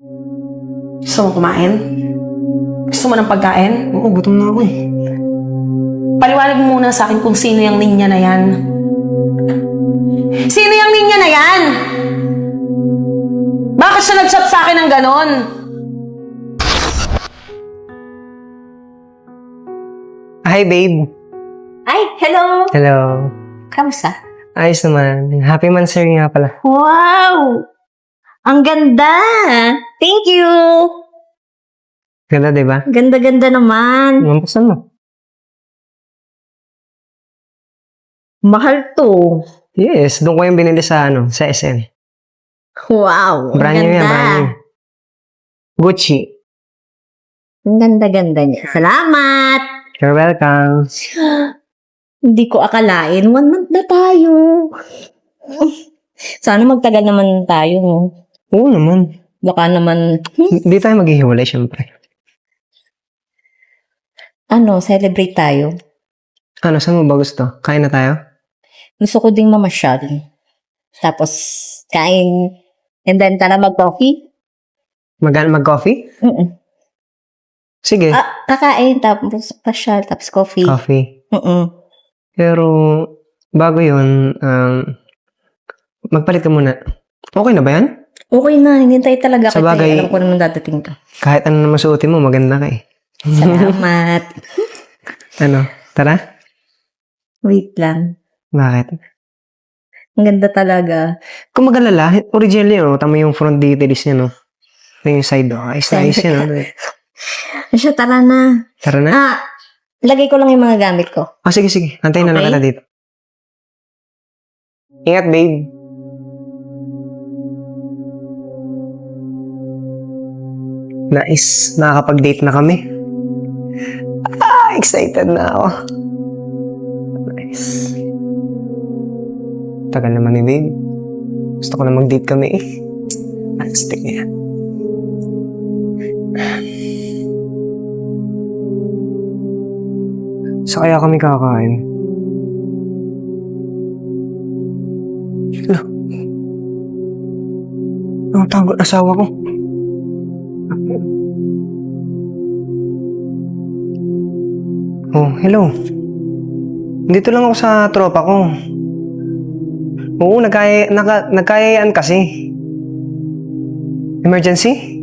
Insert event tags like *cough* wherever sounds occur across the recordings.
Gusto mo kumain? Gusto mo ng pagkain? Oo, gutom na ako eh. Paliwanag mo muna sa akin kung sino yung ninya na yan. Sino yung ninya na yan? Bakit siya nag-chat sa akin ng ganon? Hi, babe. Ay, hello! Hello. Kamusta? Ayos naman. Happy Mansari nga pala. Wow! Ang ganda! Thank you! Ganda, di ba? Ganda-ganda naman. Mampasan mo. Mahal to. Yes, doon ko yung binili sa, ano, sa SM. Wow! Ang Brand new yan, ganda. brand new. Gucci. Ang ganda-ganda niya. Salamat! You're welcome. Hindi ko akalain. One month na tayo. *laughs* Sana magtagal naman tayo. no? Oo naman. Baka naman, Hindi tayo maghihiwalay, syempre. ano, celebrate tayo. Ano, saan mo ba gusto? Kain na tayo? Gusto ko ding mamasyal. Tapos, kain. And then, tara mag-coffee. Mag mag-coffee? Mm-mm. Sige. Ah, kakain, tapos pasyal, tapos coffee. Coffee. Mm-mm. Pero, bago yun, um, magpalit ka muna. Okay na ba yan? Okay na, hinintay talaga Sa kita. bagay- eh. Alam ko naman dadating ka. Kahit ano naman suotin mo, maganda ka eh. Salamat. *laughs* Ano? Tara? Wait lang. Bakit? Ang ganda talaga. Kung mag-alala, original yun, oh. Tama yung front details niya, no? Ito yung side, oh. Ayos na ayos yan, oh. *laughs* Asya, tara na. Tara na. Ah, lagay ko lang yung mga gamit ko. Ah, sige, sige. Antayin na lang Okay. kita dito. Ingat, babe. Nice. Nakakapag-date na kami. Ah, excited na ako. Nice. Tagal naman ni babe. Gusto ko na mag-date kami eh. Nice, take niya. Sa kaya kami kakain? Hello? Ang tago asawa ko. Oh, hello. Dito lang ako sa tropa ko. Oo, nagkaya, naka, nagkayayaan kasi. Emergency?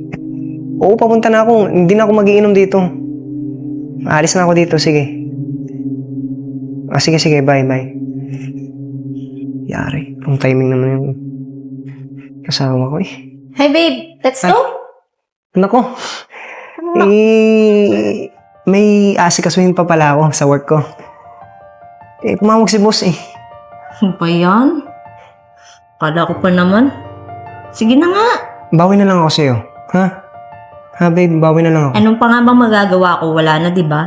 Oo, papunta na ako. Hindi na ako magiinom dito. Alis na ako dito, sige. Ah, sige, sige, bye, bye. Yari, wrong timing naman yung kasama ko eh. Hi, babe. Let's go. Nako, eh, may asikasuhin pa pala ako sa work ko. Eh, tumawag si boss eh. Ano ba yan? Kala ko pa naman. Sige na nga. Bawi na lang ako sa'yo. Ha? Ha, babe, bawi na lang ako. Anong pa nga bang magagawa ko? Wala na, di ba?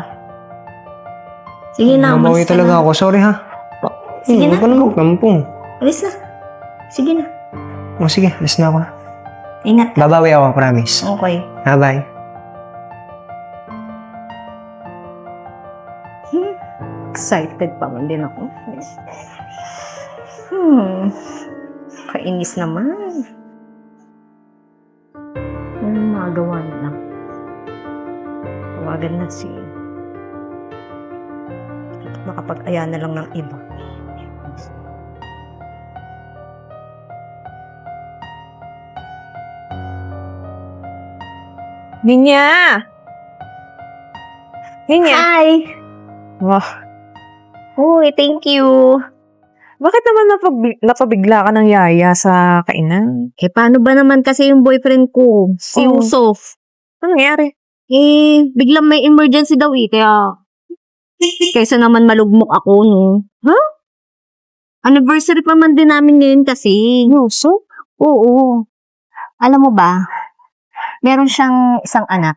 Sige na, Bawi umalis ka talaga na. ako. Sorry ha. Sige na. Huwag ka na magkampong. Alis na. Sige na. O sige, alis na ako. Ingat ka. Babawi ako, promise. Okay. Ha, bye. Excited pa man din ako. Hmm. Kainis naman. Ano magawa nila? Tawagan na si... Makapag-aya na lang ng iba. Ninya! Ninya! Hi! Wah, Uy, thank you. bakit naman napabig- napabigla ka ng yaya sa kainan? Eh, paano ba naman kasi yung boyfriend ko? Si Oh. Yusuf. Ano nangyari? Eh, biglang may emergency daw eh, kaya... Kaysa naman malugmok ako, no? Huh? Anniversary pa man din namin ngayon kasi. Yoso? Oo. Alam mo ba, meron siyang isang anak.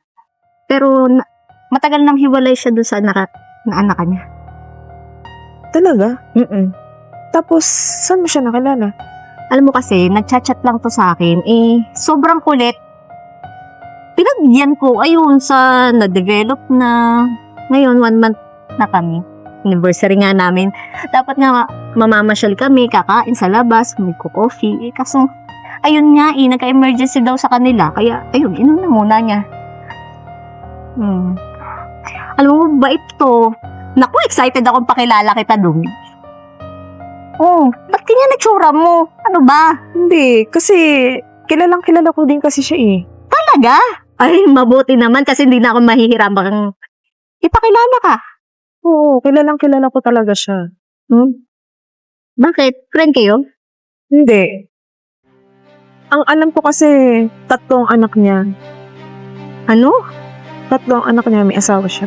Pero na- matagal nang hiwalay siya doon sa anak, na anak niya. Talaga? Mm Tapos, saan mo siya nakilala? Alam mo kasi, nagchat-chat lang to sa akin. Eh, sobrang kulit. Pinagyan ko, ayun, sa na-develop na. Ngayon, one month na kami. Anniversary nga namin. Dapat nga ma- mamamasyal kami, kakain sa labas, may coffee. Eh, kaso, ayun nga eh, nagka-emergency daw sa kanila. Kaya, ayun, inom na muna niya. Hmm. Alam mo, bait to. Naku, excited akong pakilala kita dun. Oh, ba't kanya nagsura mo? Ano ba? Hindi, kasi kilalang kilala ko din kasi siya eh. Talaga? Ay, mabuti naman kasi hindi na ako mahihirapang ipakilala ka. Oo, kilalang kilala ko talaga siya. Hmm? Bakit? Friend kayo? Hindi. Ang alam ko kasi, tatlong anak niya. Ano? Tatlong anak niya, may asawa siya.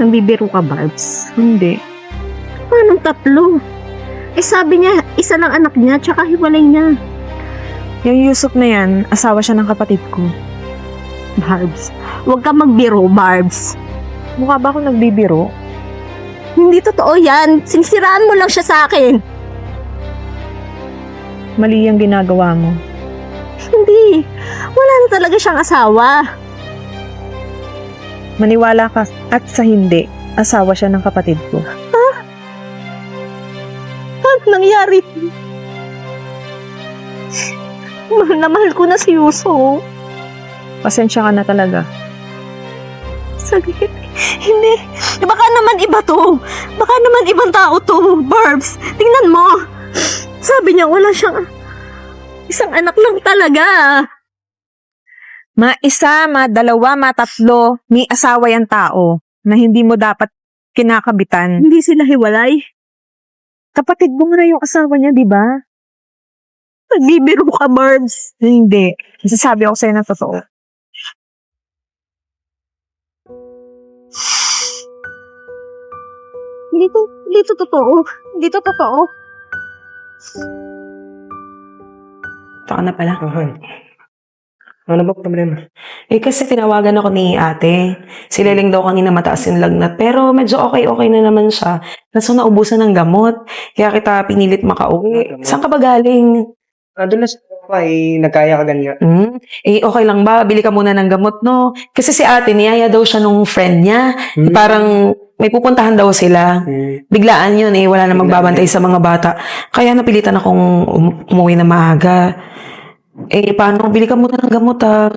Nambibiro ka, Barbs? Hindi. Paano tatlo? Eh sabi niya, isa lang anak niya, tsaka hiwalay niya. Yung Yusuf na yan, asawa siya ng kapatid ko. Barbs, huwag ka magbiro, Barbs. Mukha ba ako nagbibiro? Hindi totoo yan. Sinisiraan mo lang siya sa akin. Mali yung ginagawa mo. Hindi. Wala na talaga siyang asawa. Maniwala ka at sa hindi, asawa siya ng kapatid ko. Ano nangyari? Mahal na mahal ko na si Yuso. Pasensya ka na talaga. Saglit. Hindi. Baka naman iba to. Baka naman ibang tao to, Barbs. Tingnan mo. Sabi niya wala siyang isang anak lang talaga. Ma isa, ma dalawa, ma tatlo, may asawa yung tao na hindi mo dapat kinakabitan. Hindi sila hiwalay. Kapatid mo na yung asawa niya, di ba? Nagbibiro ka, Barbs. Hindi. Nasasabi ako sa'yo na totoo. Hindi to, hindi to totoo. Hindi to totoo. Ito ka na pala. Ahan. Ano ba problema? Eh kasi tinawagan ako ni ate. Si Leleng daw kanina mataas yung lagnat. Pero medyo okay-okay na naman siya. Kaso naubusan ng gamot. Kaya kita pinilit makauwi. Gamot? Saan ka ba galing? Ah, doon na sa pa, eh, nagkaya ka ganyan. Hmm? Eh okay lang ba? Bili ka muna ng gamot, no? Kasi si ate, niyaya daw siya nung friend niya. Eh, parang may pupuntahan daw sila. Hmm. Biglaan yun eh. Wala na magbabantay sa mga bata. Kaya napilitan akong um- umuwi na maaga. Eh, paano? Bili ka muna ng gamot ah.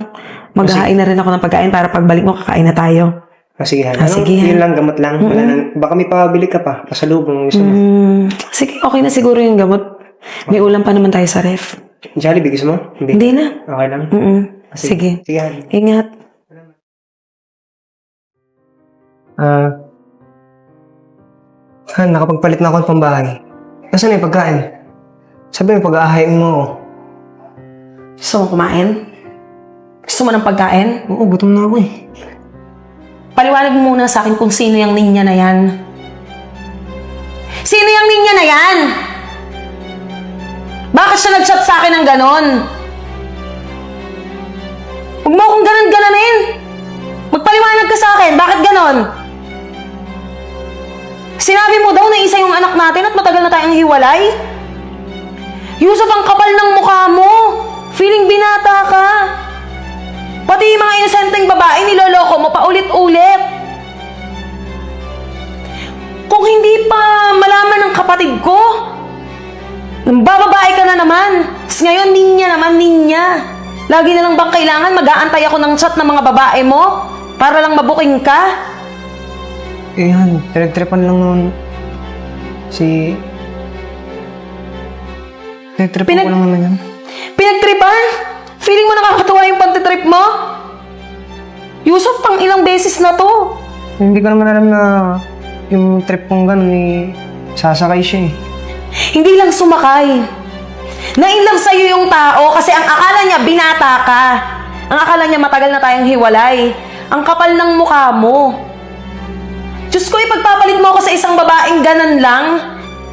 Maghahain na rin ako ng pagkain para pagbalik mo, kakain na tayo. Ah, sige. Ah, Ano, sige. Yun lang, gamot lang. Wala nang, baka may pabili ka pa. Pasalubong. Gusto mo. Hmm, sige, okay na siguro yung gamot. May ulam pa naman tayo sa ref. Jollibee, gusto mo? Hindi. Hindi na. Okay lang. Mm-mm. Ah, Sige. Sige, Han. Ingat. Ah. Han, nakapagpalit na ako ng pambahay. Nasaan na yung pagkain? Sabi mo, pag-aahayin mo. Gusto mo kumain? Gusto mo ng pagkain? Oo, gutom na ako eh. Paliwanag mo muna sa akin kung sino yung ninya na yan. Sino yung ninya na yan? Bakit siya nag-chat sa akin ng ganon? Huwag mo akong ganon-ganonin! Magpaliwanag ka sa akin, bakit ganon? Sinabi mo daw na isa yung anak natin at matagal na tayong hiwalay? Yusuf, ang kapal ng mukha mo! Feeling binata ka! Pati yung mga inosenteng babae niloloko mo paulit-ulit. Kung hindi pa malaman ng kapatid ko, bababae ka na naman. Tapos ngayon, ninya naman, ninya. Lagi na lang bang kailangan mag-aantay ako ng chat ng mga babae mo? Para lang mabuking ka? Eh, Han, pinagtripan lang nun. Si... Pinagtripan Pinag- ko lang naman yan. Pinagtripan? Feeling mo nakakatuwa yung pantitrip mo? Yusuf, pang ilang beses na to. Hindi ko naman alam na yung trip kong ganun eh, sasakay siya eh. Hindi lang sumakay. Na-inlove sa'yo yung tao kasi ang akala niya binata ka. Ang akala niya matagal na tayong hiwalay. Ang kapal ng mukha mo. Diyos ko, ipagpapalit mo ako sa isang babaeng ganan lang.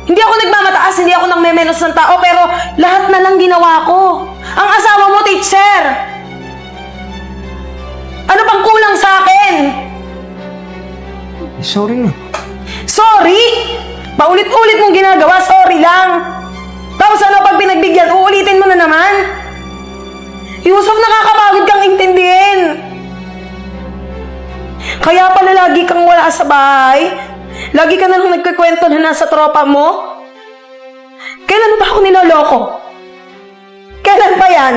Hindi ako nagmamataas, hindi ako nang memenos ng tao, pero lahat na lang ginawa ko. Ang asawa mo, teacher! Ano pang kulang sa akin? Eh, Sorry na. Sorry! Paulit-ulit mong ginagawa, sorry lang! Tapos ano pag pinagbigyan, uulitin mo na naman? Yusuf, nakakapagod kang intindihin! Kaya pala lagi kang wala sa bahay? Lagi ka na lang nagkikwento na nasa tropa mo? Kailan mo ba ako niloloko? Yan?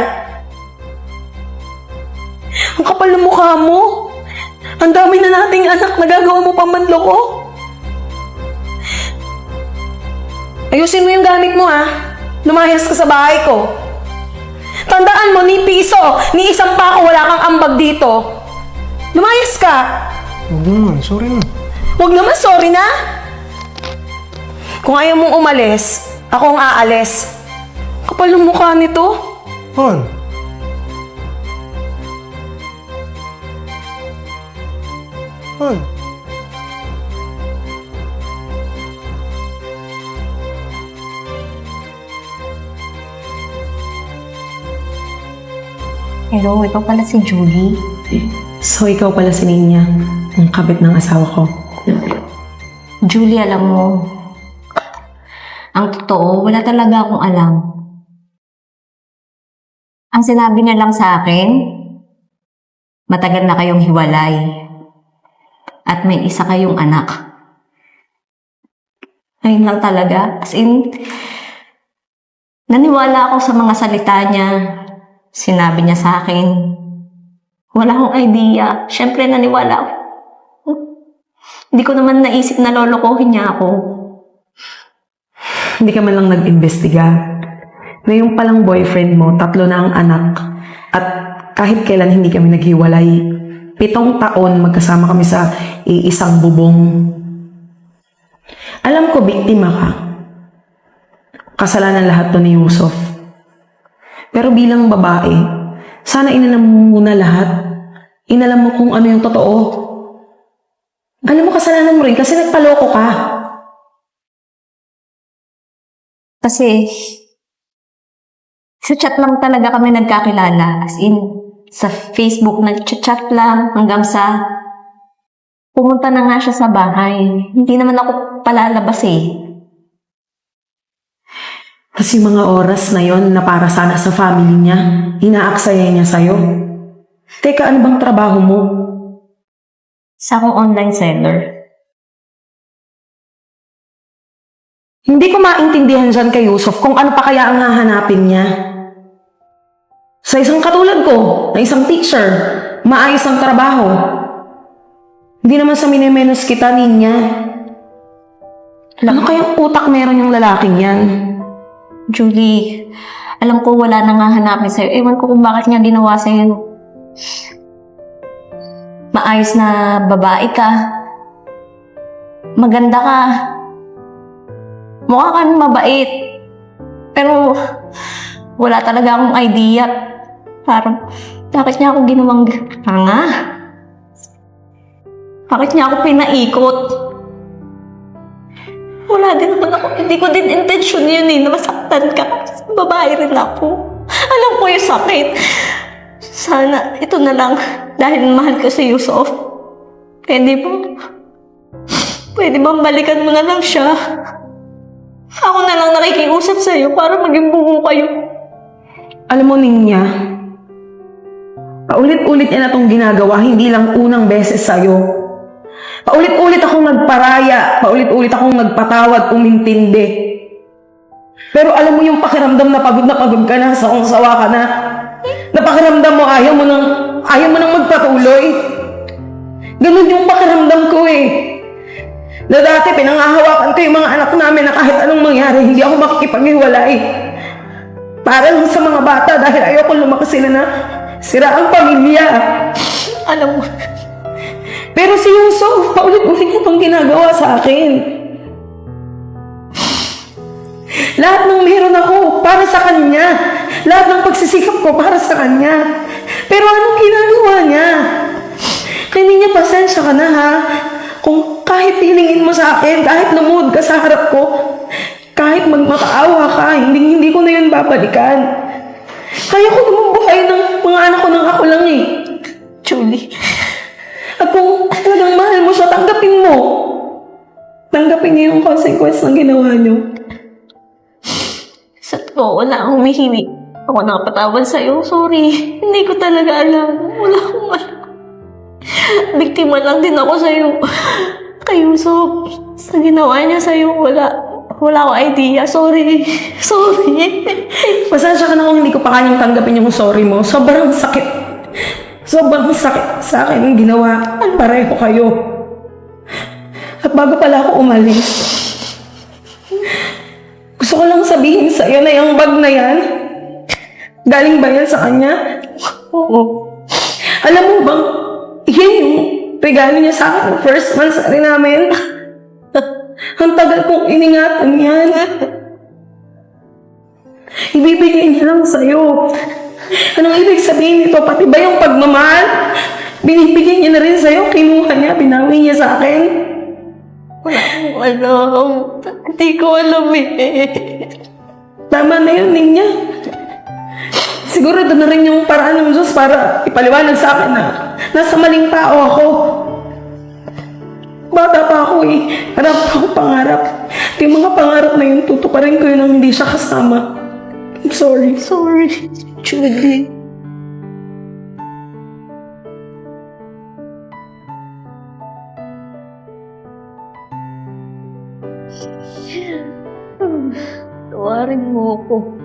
Ang kapal ng mukha mo. Ang dami na nating anak, nagagawa mo pa manloko. Ayusin mo yung gamit mo, ha? Lumayas ka sa bahay ko. Tandaan mo, ni piso, ni isang pa ako, wala kang ambag dito. Lumayas ka. Huwag naman, sorry na. Huwag naman, sorry na. Kung ayaw mong umalis, ako ang aalis. Kapal ng mukha nito. Hon. Hon. Hello, ikaw pala si Julie. So, ikaw pala si Ninya, ang kabit ng asawa ko. Julie, alam mo, ang totoo, wala talaga akong alam. Ang sinabi niya lang sa akin, matagal na kayong hiwalay. At may isa kayong anak. Ayun lang talaga. As in, naniwala ako sa mga salita niya. Sinabi niya sa akin, wala akong idea. Siyempre, naniwala ako. Hindi ko naman naisip na lolokohin niya ako. Hindi ka man lang nag-imbestiga. Na yung palang boyfriend mo, tatlo na ang anak. At kahit kailan hindi kami naghiwalay. Pitong taon magkasama kami sa iisang bubong. Alam ko, biktima ka. Kasalanan lahat to ni Yusuf. Pero bilang babae, sana inalam mo muna lahat. Inalam mo kung ano yung totoo. Alam mo, kasalanan mo rin kasi nagpaloko ka. Kasi, sa chat lang talaga kami nagkakilala. As in, sa Facebook, nag-chat lang hanggang sa pumunta na nga siya sa bahay. Hindi naman ako palalabas eh. Kasi mga oras na yon na para sana sa family niya, inaaksaya niya sa'yo. Teka, ano bang trabaho mo? Sa akong online seller. Hindi ko maintindihan dyan kay Yusuf kung ano pa kaya ang hahanapin niya. Sa isang katulad ko, na isang teacher, maayos ang trabaho. Hindi naman sa minimenos kita, Ninya. Ano kayang utak meron yung lalaking yan? Julie, alam ko wala nang hahanapin sa'yo. Ewan ko kung bakit niya ginawa sa'yo. Maayos na babae ka. Maganda ka. Mukha kang mabait. Pero wala talaga akong idea. Parang, bakit niya ako ginawang hanga? Bakit niya ako pinaikot? Wala din naman ako. Hindi ko din intention yun eh, na masaktan ka. Babae rin ako. Alam ko yung sakit. Sana, ito na lang. Dahil mahal ko si Yusuf. Pwede ba? Pwede ba balikan mo na lang siya? Ako na lang nakikiusap sa'yo para maging buo kayo. Alam mo, Ninya, paulit-ulit niya na itong ginagawa, hindi lang unang beses sa'yo. Paulit-ulit akong nagparaya, paulit-ulit akong nagpatawad, umintindi. Pero alam mo yung pakiramdam na pagod na pagod ka na, sawang sawa ka na. Napakiramdam mo, ayaw mo nang, ayaw mo nang magpatuloy. Ganun yung pakiramdam ko eh. Na dati pinangahawakan ko yung mga anak namin na kahit anong mangyari, hindi ako makikipaghiwalay. Para lang sa mga bata dahil ayoko lumaki sila na sira ang pamilya. Alam mo, Pero si Yusuf, paulit-ulit niya itong ginagawa sa akin. Lahat ng meron ako para sa kanya. Lahat ng pagsisikap ko para sa kanya. Pero anong ginagawa niya? Kaya niya pasensya ka na ha. Kung kahit hiningin mo sa akin, kahit lumuhod ka sa harap ko, kahit magmakaawa ka, hindi, hindi ko na yun babalikan. Kaya ko naman buhay ng mga anak ko nang ako lang eh. Julie, At kung talagang mahal mo siya, tanggapin mo. Tanggapin niyo yung consequence ng ginawa niyo. sa totoo, akong humihingi. Ako nakapatawad sa'yo. Sorry. Hindi ko talaga alam. Wala akong alam. Biktima lang din ako sa'yo. Kay Yusuf, sa ginawa niya sa'yo, wala. Wala akong idea. Sorry. Sorry. Pasensya ka na kung hindi ko pa kanyang tanggapin yung sorry mo. Sobrang sakit. Sobrang sakit sa akin ang ginawa. Pareho kayo. At bago pala ako umalis, gusto ko lang sabihin sa'yo na yung bag na yan, galing ba yan sa kanya? Oo. Alam mo bang, yan yung regalo niya sa akin first monthsary namin. Ang tagal kong iningatan yan. Ibibigay niya lang sa'yo. Anong ibig sabihin nito? Pati ba yung pagmamahal? Binibigay niya na rin sa'yo. Kinuha niya, binawi niya sa akin. Wala akong alam. Hindi ko alam eh. Tama na yun, Ninya. Siguro doon na rin yung paraan ng Diyos para ipaliwanag sa akin na nasa maling tao ako. Bata pa ako eh. Harap ako pangarap. At yung mga pangarap na yun, tutuparin ko yun nang hindi siya kasama. I'm sorry. Sorry. Judy. Tawarin mo ako.